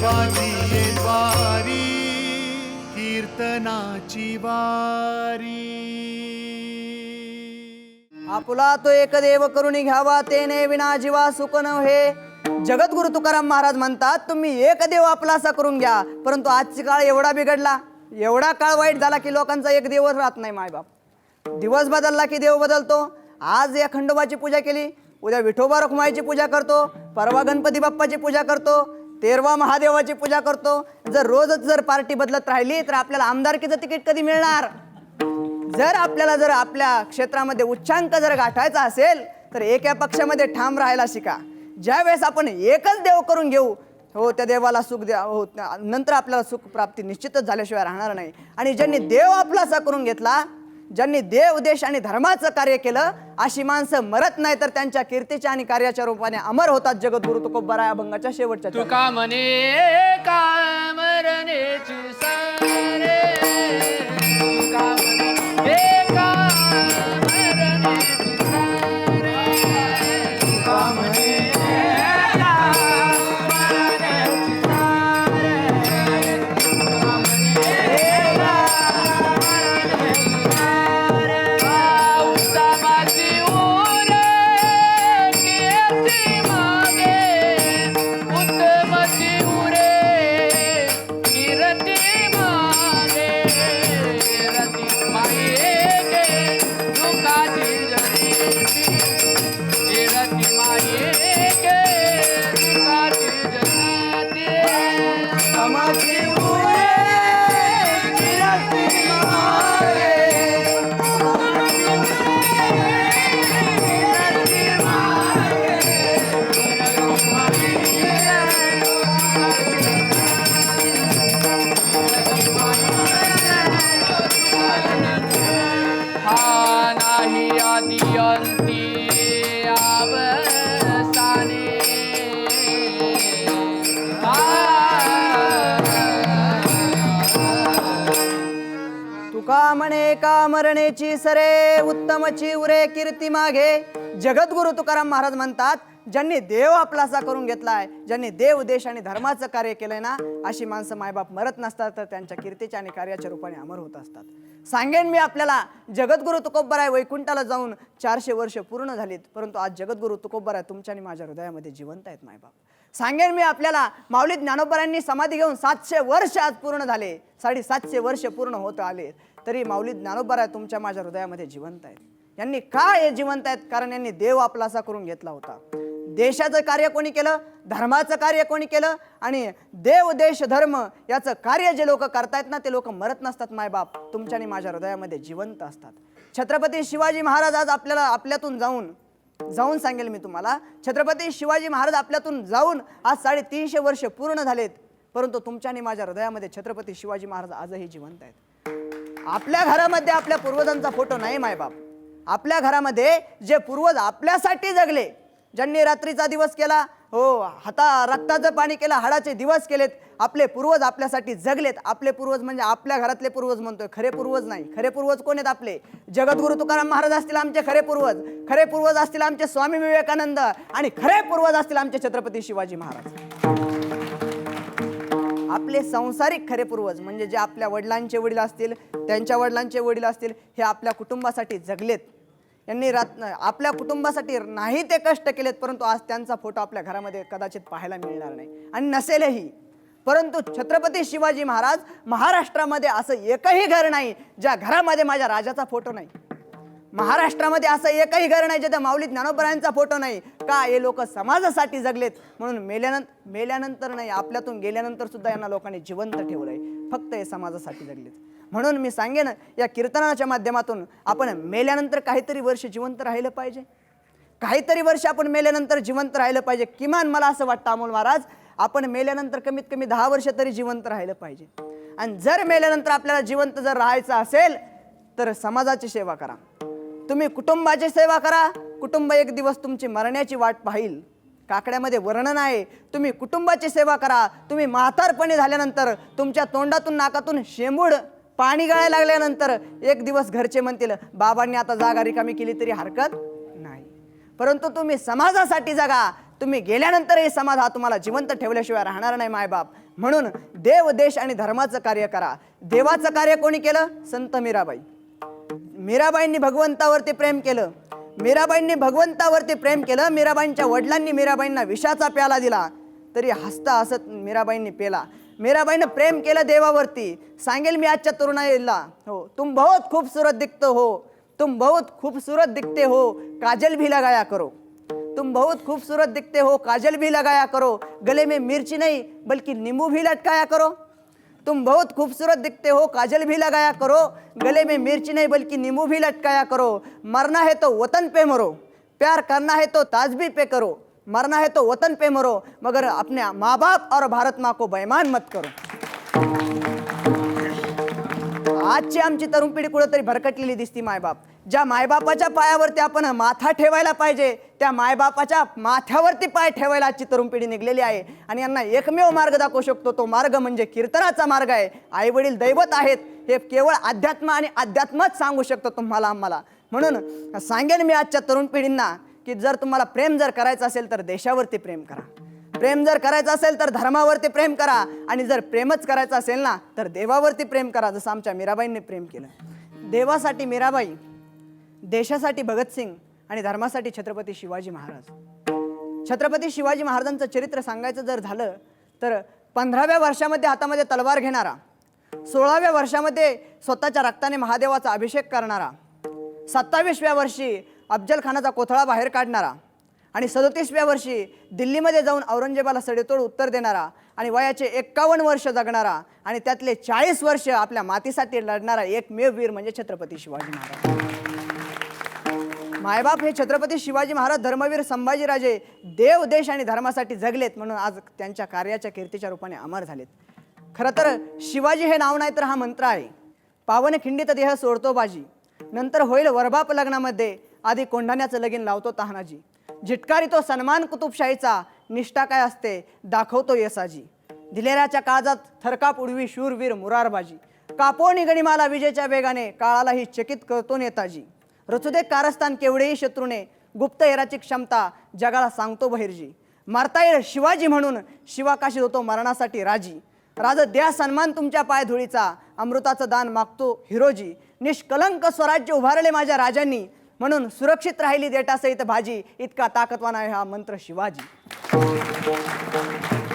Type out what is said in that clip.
देवाची वारी कीर्तनाची वारी. आपुला तो एक देव करून घ्यावा तेने विना जीवा सुख हे जगद्गुरु तुकाराम महाराज म्हणतात तुम्ही एक देव आपला असा करून घ्या. परंतु आजची काळ एवढा बिघडला एवढा काळ वाईट झाला की लोकांचा एक देवच राहत नाही मायबाप दिवस बदलला की देव बदलतो. आज या खंडोबाची पूजा केली उद्या विठोबा रखुमाईची पूजा करतो परवा गणपती बाप्पाची पूजा करतो तेरवा महादेवाची पूजा करतो. जर रोजच जर पार्टी बदलत राहिली तर आपल्याला आमदारकीचं तिकीट कधी मिळणार? जर आपल्याला जर आपल्या क्षेत्रामध्ये उच्चांक जर गाठायचा असेल तर एका पक्षामध्ये ठाम राहायला शिका. ज्या वेळेस आपण एकच देव करून घेऊ हो त्या देवाला सुख द्या हो नंतर आपल्याला सुख प्राप्ती निश्चितच झाल्याशिवाय राहणार नाही. आणि ज्यांनी देव आपलासा करून घेतला ज्यांनी देव देश आणि धर्माचं कार्य केलं अशी माणसं मरत नाही तर त्यांच्या कीर्तीच्या आणि कार्याच्या रूपाने अमर होतात जगद्गुरु तुकोबरा या भंगाच्या शेवटच्या. तुका म्हणे तुका म्हणे का मरणेची सरे उत्तमची उरे कीर्ती मागे? जगद्गुरु तुकाराम महाराज म्हणतात ज्यांनी देव आपलासा करून घेतलाय ज्यांनी देव देश आणि धर्माचं कार्य केलंय ना अशी माणसं मायबाप मरत नसतात तर त्यांच्या कीर्तीच्या आणि कार्याच्या रूपाने अमर होत असतात. सांगेन मी आपल्याला जगद्गुरु तुकोबराय वैकुंठाला जाऊन चारशे वर्ष पूर्ण झालीत परंतु आज जगद्गुरु तुकोबराय तुमच्या आणि माझ्या हृदयामध्ये जिवंत आहेत मायबाप. सांगेन मी आपल्याला माऊली ज्ञानोबरांनी समाधी घेऊन सातशे वर्ष आज पूर्ण झाले साडेसातशे वर्ष पूर्ण होत आले तरी माऊली ज्ञानोबराय तुमच्या माझ्या हृदयामध्ये जिवंत आहेत. यांनी का हे जिवंत आहेत? कारण यांनी देव आपलासा करून घेतला होता. देशाचं कार्य कोणी केलं? धर्माचं कार्य कोणी केलं? आणि देव देश धर्म याचं कार्य जे लोक करतायत ना ते लोक मरत नसतात मायबाप तुमच्या आणि माझ्या हृदयामध्ये जिवंत असतात. छत्रपती शिवाजी महाराज आज आपल्याला आपल्यातून जाऊन जाऊन सांगेल मी तुम्हाला. छत्रपती शिवाजी महाराज आपल्यातून जाऊन आज साडेतीनशे वर्ष पूर्ण झालेत. परंतु तुमच्या आणि माझ्या हृदयामध्ये छत्रपती शिवाजी महाराज आजही जिवंत आहेत. आपल्या घरामध्ये आपल्या पूर्वजांचा फोटो नाही मायबाप आपल्या घरामध्ये जे पूर्वज आपल्यासाठी जगले ज्यांनी रात्रीचा दिवस केला हो हाता रक्ताचं पाणी केलं हाडाचे दिवस केलेत आपले पूर्वज आपल्यासाठी जगलेत. आपले पूर्वज म्हणजे आपल्या घरातले पूर्वज म्हणतोय. खरे पूर्वज नाही. खरे पूर्वज कोण आहेत आपले? जगद्गुरु तुकाराम महाराज असतील आमचे खरे पूर्वज. खरे पूर्वज असतील आमचे स्वामी विवेकानंद आणि खरे पूर्वज असतील आमचे छत्रपती शिवाजी महाराज. आपले संसारिक खरे पूर्वज म्हणजे जे आपल्या वडिलांचे वडील असतील त्यांच्या वडिलांचे वडील असतील हे आपल्या कुटुंबासाठी जगलेत. यांनी रात आपल्या कुटुंबासाठी नाही ते कष्ट केलेत परंतु आज त्यांचा फोटो आपल्या घरामध्ये कदाचित पाहायला मिळणार नाही. आणि नसेलही परंतु छत्रपती शिवाजी महाराज महाराष्ट्रामध्ये असं एकही घर नाही ज्या घरामध्ये माझ्या राजाचा फोटो नाही. महाराष्ट्रामध्ये असं एकही घर नाही जिथे माऊली ज्ञानोबरायांचा फोटो नाही. का हे लोक समाजासाठी जगलेत? म्हणून मेल्यानंतर मेल्यानंतर नाही आपल्यातून गेल्यानंतर सुद्धा यांना लोकांनी जिवंत ठेवलंय. फक्त हे समाजासाठी जगलेत. म्हणून मी सांगेन या कीर्तनाच्या माध्यमातून आपण मेल्यानंतर काहीतरी वर्ष जिवंत राहिलं पाहिजे. काहीतरी वर्ष आपण मेल्यानंतर जिवंत राहिलं पाहिजे. किमान मला असं वाटतं अमोल महाराज आपण मेल्यानंतर कमीत कमी दहा वर्ष तरी जिवंत राहिलं पाहिजे. आणि जर मेल्यानंतर आपल्याला जिवंत जर राहायचं असेल तर समाजाची सेवा करा. तुम्ही कुटुंबाची सेवा करा. कुटुंब एक दिवस तुमची मरण्याची वाट पाहिल. काकड्यामध्ये वर्णन आहे. तुम्ही कुटुंबाची सेवा करा. तुम्ही म्हातारपणी झाल्यानंतर तुमच्या तोंडातून नाकातून शेंबूड पाणी गळायला लागल्यानंतर एक दिवस घरचे म्हणतील बाबांनी आता जागा रिकामी केली तरी हरकत नाही. परंतु तुम्ही समाजासाठी जगा. तुम्ही गेल्यानंतरही समाज हा तुम्हाला जिवंत ठेवल्याशिवाय राहणार नाही मायबाप. म्हणून देव देश आणि धर्माचं कार्य करा. देवाचं कार्य कोणी केलं? संत मीराबाई. मीराबाईंनी भगवंतावरती प्रेम केलं. मीराबाईंनी भगवंतावरती प्रेम केलं. मीराबाईंच्या वडिलांनी मीराबाईंना विषाचा प्याला दिला. तरी हसता हसत मीराबाईंनी पेला. मीराबाईनं प्रेम केलं देवावरती. सांगेल मी आजच्या तरुणाईला. हो तुम बहुत खूबसूरत दिखतो हो. तुम बहुत खूबसूरत दिखते हो. काजल भी लगाया करो. तुम बहुत खूबसूरत दिखते हो. काजल भी लगाया करो. गले में मिर्ची नहीं बल्कि नींबू भी लटकाया करो. तुम बहुत खूबसूरत दिखते हो. काजल भी लगाया करो. गले में मिर्ची नहीं बल्कि नींबू भी लटकाया करो. मरना है तो वतन पे मरो. प्यार करना है तो ताजबी पे करो. मरना है तो वतन पे मरो मगर अपने माँ बाप और भारत माँ को बेमान मत करो। आजची आमची तरुण पिढी कुठेतरी भरकटलेली दिसती मायबाप. ज्या मायबापाच्या पायावरती आपण माथा ठेवायला पाहिजे त्या मायबापाच्या माथ्यावरती पाय ठेवायला आजची तरुण पिढी निघलेली आहे. आणि यांना एकमेव मार्ग दाखवू शकतो तो मार्ग म्हणजे कीर्तनाचा मार्ग आहे. आई वडील दैवत आहेत हे केवळ अध्यात्म आणि अध्यात्मच सांगू शकतो तुम्हाला आम्हाला. म्हणून सांगेन मी आजच्या तरुण पिढींना की जर तुम्हाला प्रेम जर करायचं असेल तर देशावरती प्रेम करा. प्रेम जर करायचं असेल तर धर्मावरती प्रेम करा. आणि जर प्रेमच करायचं असेल ना तर देवावरती प्रेम करा जसं आमच्या मीराबाईंनी प्रेम केलं. देवासाठी मीराबाई देशासाठी भगतसिंग आणि धर्मासाठी छत्रपती शिवाजी महाराज. छत्रपती शिवाजी महाराजांचं चरित्र सांगायचं जर झालं तर पंधराव्या वर्षामध्ये हातामध्ये तलवार घेणारा सोळाव्या वर्षामध्ये स्वतःच्या रक्ताने महादेवाचा अभिषेक करणारा सत्तावीसव्या वर्षी अफजलखानाचा कोथळा बाहेर काढणारा आणि सदोतीसव्या वर्षी दिल्लीमध्ये जाऊन औरंगजेबाला सडेतोड उत्तर देणारा आणि वयाचे एक्कावन्न वर्ष जगणारा आणि त्यातले चाळीस वर्ष आपल्या मातीसाठी लढणारा एकमेव वीर म्हणजे छत्रपती शिवाजी महाराज. मायबाप हे छत्रपती शिवाजी महाराज धर्मवीर संभाजीराजे देव देश आणि धर्मासाठी जगलेत म्हणून आज त्यांच्या कार्याच्या कीर्तीच्या रूपाने अमर झालेत. खरं तर शिवाजी हे नाव नाही तर हा मंत्र आहे. पावन खिंडीत देह सोडतो बाजी. नंतर होईल वरबाप लग्नामध्ये आधी कोंढाण्याचं लगीन लावतो तहानाजी. झिटकारी तो सन्मान कुतुबशाहीचा निष्ठा काय असते दाखवतो यसाजी. दिलेऱ्याच्या काळजात थरकाप उडवी शूरवीर मुरारबाजी. कापो गणिमाला विजेच्या वेगाने काळालाही चकित करतो नेताजी. रचुदे कारस्थान केवढेही शत्रूने गुप्त हेराची क्षमता जगाला सांगतो बहिर्जी. मारता येईल शिवाजी म्हणून शिवाकाशी होतो मरणासाठी राजी. राज द्या सन्मान तुमच्या पायधुळीचा. अमृताचं दान मागतो हिरोजी. निष्कलंक स्वराज्य उभारले माझ्या राजांनी. म्हणून सुरक्षित राहिली देटासहित भाजी. इतका ताकदवान आहे हा मंत्र शिवाजी.